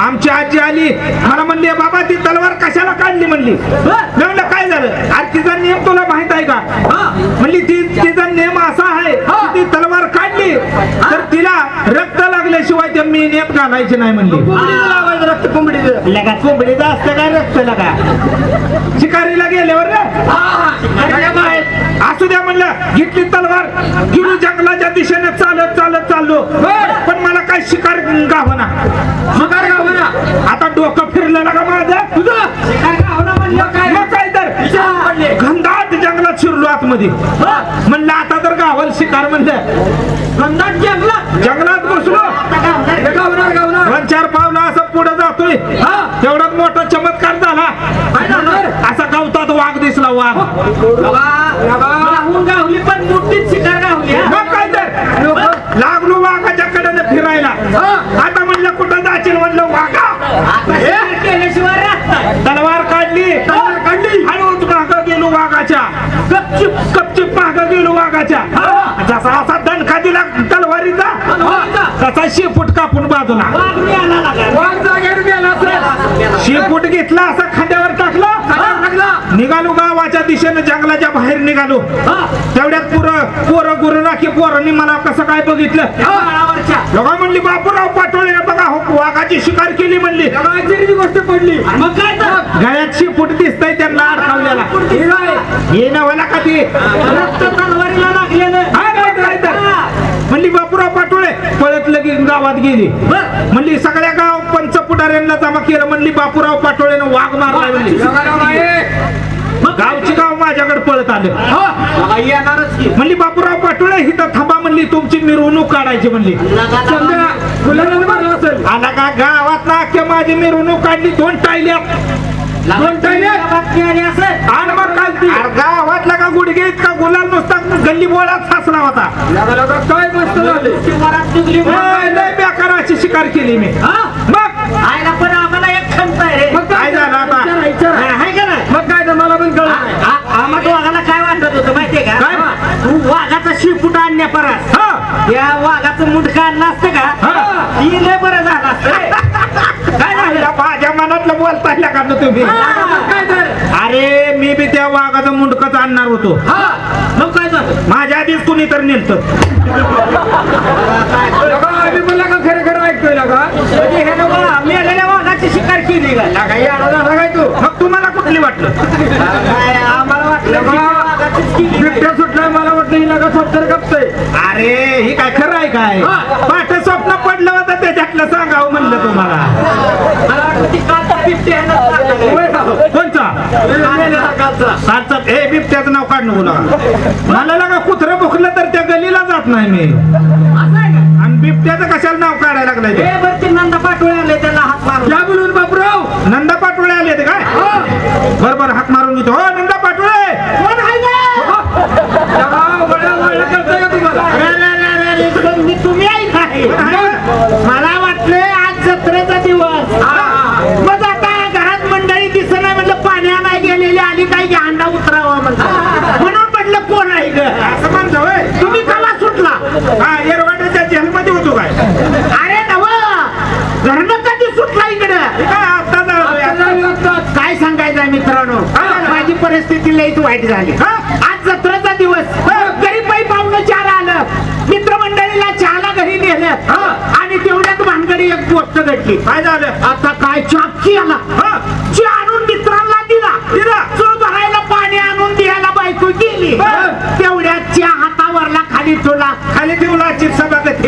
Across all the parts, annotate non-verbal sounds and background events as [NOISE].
आमची आजी आली. मला म्हणली बाबा ती तलवार कशाला काढली म्हणली? म्हणलं काय झालं? अरे तिचा नियम तुला माहीत आहे का? म्हणली ती तिचा नियम असा आहे ती तलवार काढली. तर तिला रक्त लागल्याशिवाय ते मी नेत घालायची नाही म्हणली. लावायचं रक्त कोंबडीचं? कोंबडीचं असतं काय रक्त लगा? [LAUGHS] शिकारीला गेल्यावर रे असू द्या म्हणलं घेतली तलवार. गिरू जंगलाच्या दिशेने चालत चालत चाललो. पण मला काय शिकार गावना? शिकार गाव ना आता डोकं फिरलं का माझं? तुझं? शिकार म्हणलं काय? काय तर. घनदाट जंगलात शिरलो आतमध्ये. म्हणलं आता तर गावल शिकार म्हणलं. गंधाट जंगलात? जंगलात बसलो. गावणार गावणार. चार पावलं असं पुढे जातोय. हा. तेवढाच मोठा चमत्कार झाला काय झालं असा गवतात वाघ दिसला वाघ गावून गावली पण मोठीच शिकार गावली. मग काय तर? लागलो वाघाच्या कडेने फिरायला. आता म्हणलं कुठं जाशील म्हणलं वाघा. केल्याशिवाय. तलवार काढली. तलवार काढली. हळूच माग गेलो वाघाच्या. गपचिप. गपचिप माग गेलो वाघाच्या. जसा असा दणका दिला तलवारीचा. तसा शेपूट कापून बाजूला वाघ मिळाला लागा. वाघ जागेवर गेला असेल. शेपूट घेतला असा खांद्यावर टाकला खांद्यावर टाकला. निघालो गावाच्या दिशेने जंगलाच्या बाहेर निघालो. तेवढ्यात पोरं पोरं गुरु राखी पोरांनी मला कसं काय बघितलं. लोका म्हणली बापूराव पाटोळे बघा हो वाघाची शिकार केली म्हणली. गोष्ट पडली. मग काय तर? गळ्यात शिपूट दिसतंय त्यांना अडकावलेला हे का ते? रक्त तलवारीला लागलेलं. म्हणली बापूराव पाटोळे पळत लगेच गावात गेली. म्हणली सगळ्या गाव पंच पुढाऱ्यांना जमा केलं. म्हणली बापूराव पाटोळेनं वाघ मारलाय माझ्याकडे पळत आलं. हा. येणारच की. म्हणली बापूराव पाटोळे हिथं थांबा म्हणली तुमची मिरवणूक काढायची म्हणली. समजा असेल आला का गावात ना अख्ख्या माझी मिरवणूक काढली दोन टायल्यात. दोन टायल्यात? आणि मग गावातला का गुडघे इतका गुलाल नुसता गल्ली बोळात साचला होता. काय मस्त झाले. वरात निघली ए, लय बेकार अशी शिकार केली मी? मग आयला पण आम्हाला एक खंत आहे रे. मग काय झालं आता? विचारा, विचारा. आहे का नाही? मग काय तर मला पण आ- आ- आम्हाला वाघाला काय वाटत होतं माहितीये का काय? तू वाघाचा आणण्या परत. हा. या वाघाचं मुंडकं असतं का? हा. ही लय बरं झालं असतं काय झालं? माझ्या मनातलं बोलताय का तुम्ही? काय झालं? अरे मी बी त्या वाघाचं मुंडकच आणणार होतो. हा. मग काय झालं? माझ्या आधीच कुणी तर नेलत. खरं खरं ऐकतोय म्हणजे हे ना मेलेल्या वाघाची शिकार केली का? तू अरे ही काय खरं आहे काय? हा. पाठ स्वप्न पडलं होतं त्याच्यातलं सांगावं म्हणलं तुम्हाला. कोणचा? ए बिबट्याचं नाव काढ नको लागा मला लागा कुत्रं भुकलं तर त्या गलीला जात नाही मी? आणि बिबट्याचं कशाला नाव काढायला लागलाय ते हे बरं ते नंदा पाटोळे आले त्याला हात मारून या बोलून बापराव नंदा पाटोळे आले ते काय बर बर हात मारून घेतो हो नंदा पाटोळे कोण आहे तुम्ही तुम्ही ऐका हे. मला वाटलं आज जत्रेचा दिवस. मग आता घरात मंडळी नाही म्हटलं पाण्या नाही गेलेली आली काही की अंडा उतरावा म्हणलं. म्हणून म्हटलं कोण आहे ग? असं म्हणतो तुम्ही कवा सुटला? हा एरवाड्याच्या जेलमध्ये होतो काय? अरे नव घरनं कधी सुटला इकडं? काय? काय सांगायचं मित्रांनो? माझी परिस्थिती लईच वाईट झाली. आज जत्रेचा आणि तेवढ्यात भानगडी एक गोष्ट घडली. काय झालं? आता काय चापची आला ची आणून मित्रांना दिला. दिला. चूळ भरायला पाणी आणून द्यायला बायको गेली. तेवढ्यात च्या हातावरला खाली ठेवला. खाली ठेवला चिप्सा बघत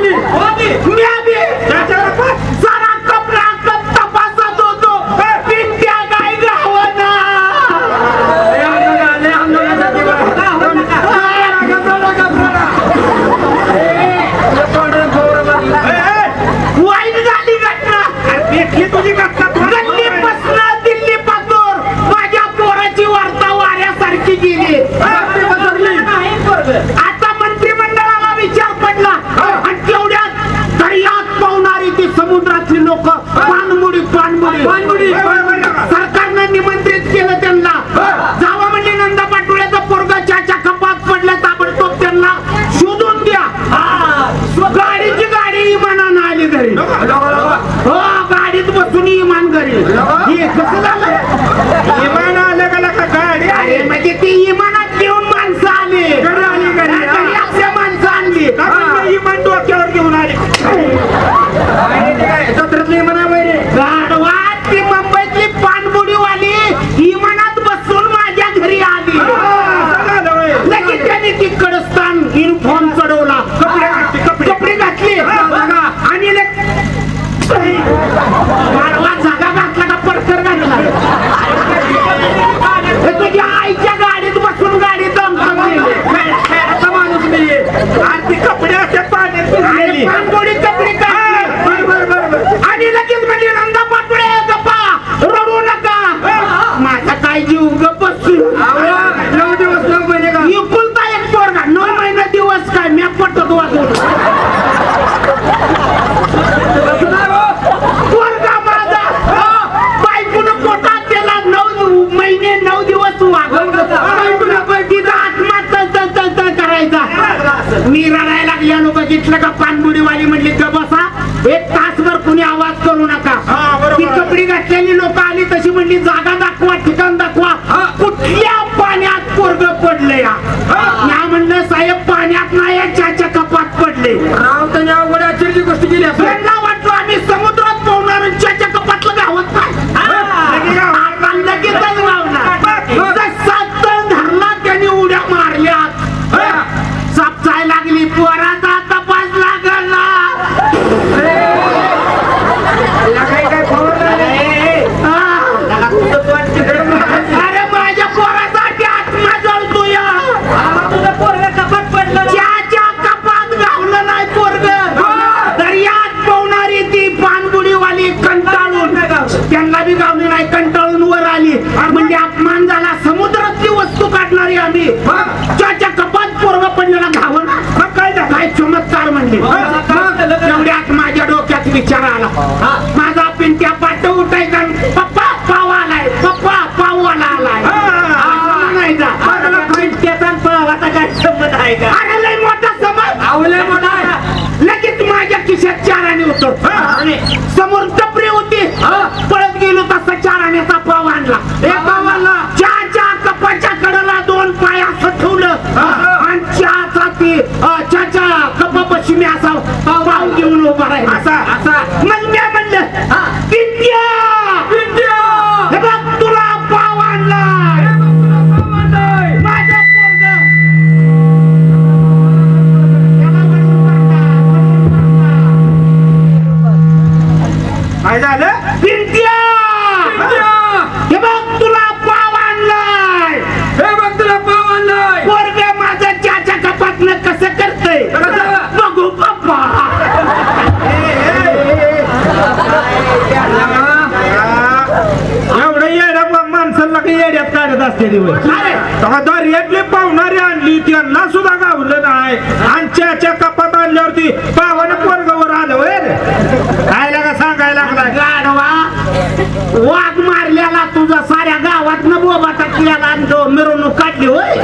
빨리 어디 준비하 असे माणसं आणली. काय कंटाळून वर आली? म्हणजे अपमान झाला. समुद्रातली वस्तू काढणारी आम्ही. त्याच्या कपात पूर्व पडलेला घावन काय काय चमत्कार म्हणले? एवढ्यात माझ्या डोक्यात विचार आला. माझा पिंट्या घेऊन उभा राहिला. असा असा. मग मी म्हणलं विद्या. विद्या. हे बघ तुला पाव आणला माझं पोरग. काय झालं? माणसाला काही येड्यात काढत असते दिवस. दर्यातली पाहुणारी आणली त्यांना सुद्धा गावलं नाही. आणि च्याच्या कपात आणल्यावरती पावानं पोरगावर आलं होय. काय लागा सांगायला लागलाय? गाढवा वाघ मारल्याला तुझा साऱ्या गावात न बोबा टाकल्याला आणि तो मिरवणूक काढली होय?